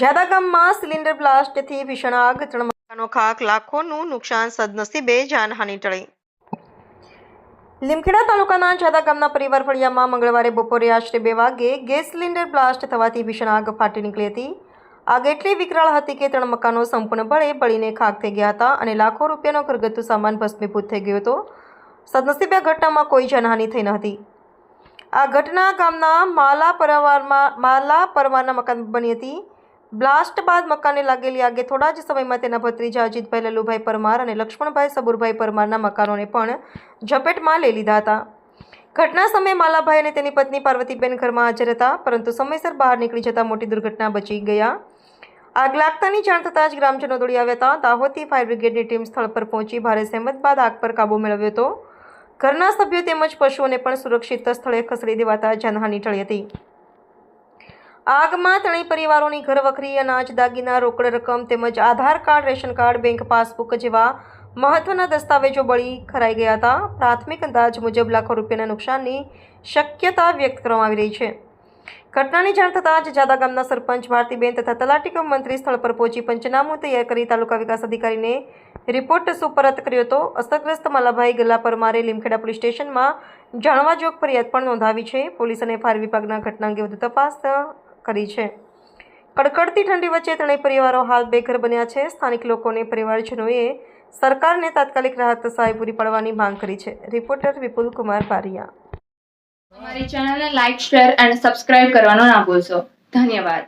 જ્યાદા ગામમાં સિલિન્ડર બ્લાસ્ટથી ભીષણ આગ ત્રણ મકાનો ખાક. લાખોનું નુકસાન સદનસીબે જાનહાનિ ટળી. લીમખેડા તાલુકાના જાદા ગામના પરિવાર ફળિયામાં મંગળવારે બપોરે આશરે બે વાગે ગેસ સિલિન્ડર બ્લાસ્ટ થવાથી ભીષણ આગ ફાટી નીકળી હતી. આગ એટલી વિકરાળ હતી કે ત્રણ મકાનો સંપૂર્ણપણે બળીને ખાક થઈ ગયા હતા અને લાખો રૂપિયાનો ઘરગથ્થુ સામાન ભસ્મીભૂત થઈ ગયો હતો. સદનસીબે ઘટનામાં કોઈ જાનહાનિ થઈ ન હતી. આ ઘટના ગામના માલા પરવારમાં માલા પરવારના મકાન બની હતી. બ્લાસ્ટ બાદ મકાને લાગેલી આગે થોડા જ સમયમાં તેના ભત્રીજા અજીતભાઈ લલ્લુભાઈ પરમાર અને લક્ષ્મણભાઈ સબુરભાઈ પરમારના મકાનોને પણ ઝપેટમાં લઈ લીધા હતા. ઘટના સમયે માલાભાઈ અને તેની પત્ની પાર્વતીબેન ઘરમાં હાજર હતા, પરંતુ સમયસર બહાર નીકળી જતા મોટી દુર્ઘટના બચી ગયા. આગ લાગતાની જાણ થતાં જ ગ્રામજનો દોડી આવ્યા હતા. દાહોદથી ફાયર બ્રિગેડની ટીમ સ્થળ પર પહોંચી ભારે સહેમત બાદ આગ પર કાબૂ મેળવ્યો હતો. ઘરના સભ્યો તેમજ પશુઓને પણ સુરક્ષિત સ્થળે ખસેડી દેવાતા જાનહાનિ ટળી હતી. આગમાં ત્રણેય પરિવારોની ઘરવખરી, અનાજ, દાગીના, રોકડ રકમ તેમજ Aadhaar card, ration card, bank passbook જેવા મહત્વના દસ્તાવેજો બળી ખરાઈ ગયા હતા. પ્રાથમિક અંદાજ મુજબ લાખો રૂપિયાના નુકસાનની શક્યતા વ્યક્ત કરવામાં આવી રહી છે. ઘટનાની જાણ થતાં જ જાદા ગામના સરપંચ ભારતીબેન તથા તલાટી મંત્રી સ્થળ પર પહોંચી પંચનામું તૈયાર કરી તાલુકા વિકાસ અધિકારીને રિપોર્ટ સુપરત કર્યો હતો. અસરગ્રસ્ત માલાભાઈ ગલ્લા પરમારે લીમખેડા પોલીસ સ્ટેશનમાં જાણવાજોગ ફરિયાદ પણ નોંધાવી છે. પોલીસ અને ફાયર વિભાગના ઘટના અંગે વધુ તપાસ કરી છે. કડકડતી ઠંડી વચ્ચે ત્રણેય પરિવારો હાલ બેઘર બન્યા છે. સ્થાનિક લોકોને પરિવારજનોએ સરકારને તાત્કાલિક રાહત સહાય પૂરી પાડવાની માંગ કરી છે. રિપોર્ટર વિપુલ કુમાર પારિયા અમારી ચેનલને લાઇક શેર અને સબસ્ક્રાઇબ કરવાનો ના ભૂલશો. ધન્યવાદ.